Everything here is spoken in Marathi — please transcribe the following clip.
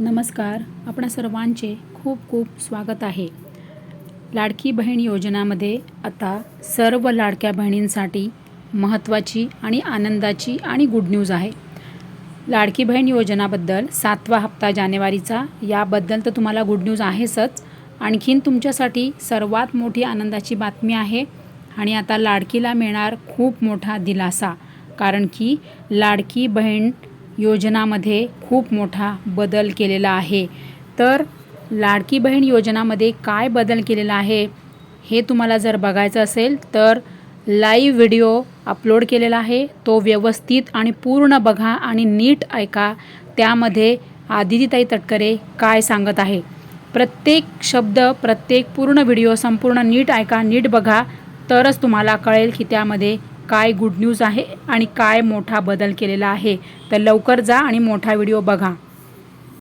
नमस्कार. आपणा सर्वांचे खूप खूप स्वागत आहे. लाडकी बहीण योजनामध्ये आता सर्व लाडक्या बहिणींसाठी महत्त्वाची आणि आनंदाची आणि गुड न्यूज आहे. लाडकी बहीण योजनाबद्दल सातवा हप्ता जानेवारीचा याबद्दल तर तुम्हाला गुड न्यूज आहेसच. आणखीन तुमच्यासाठी सर्वात मोठी आनंदाची बातमी आहे आणि आता लाडकीला मिळणार खूप मोठा दिलासा. कारण की लाडकी बहीण योजनामध्ये खूप मोठा बदल केलेला आहे. तर लाडकी बहीण योजनामध्ये काय बदल केलेला आहे हे तुम्हाला जर बघायचं असेल तर लाईव्ह व्हिडिओ अपलोड केलेला आहे. तो व्यवस्थित आणि पूर्ण बघा आणि नीट ऐका. त्यामध्ये आदितीताई तटकरे काय सांगत आहे? प्रत्येक शब्द प्रत्येक पूर्ण व्हिडिओ संपूर्ण नीट ऐका नीट बघा. तरच तुम्हाला कळेल की त्यामध्ये काय गुड न्यूज आहे आणि काय मोठा बदल केलेला आहे. तर लवकर जा आणि मोठा व्हिडिओ बघा.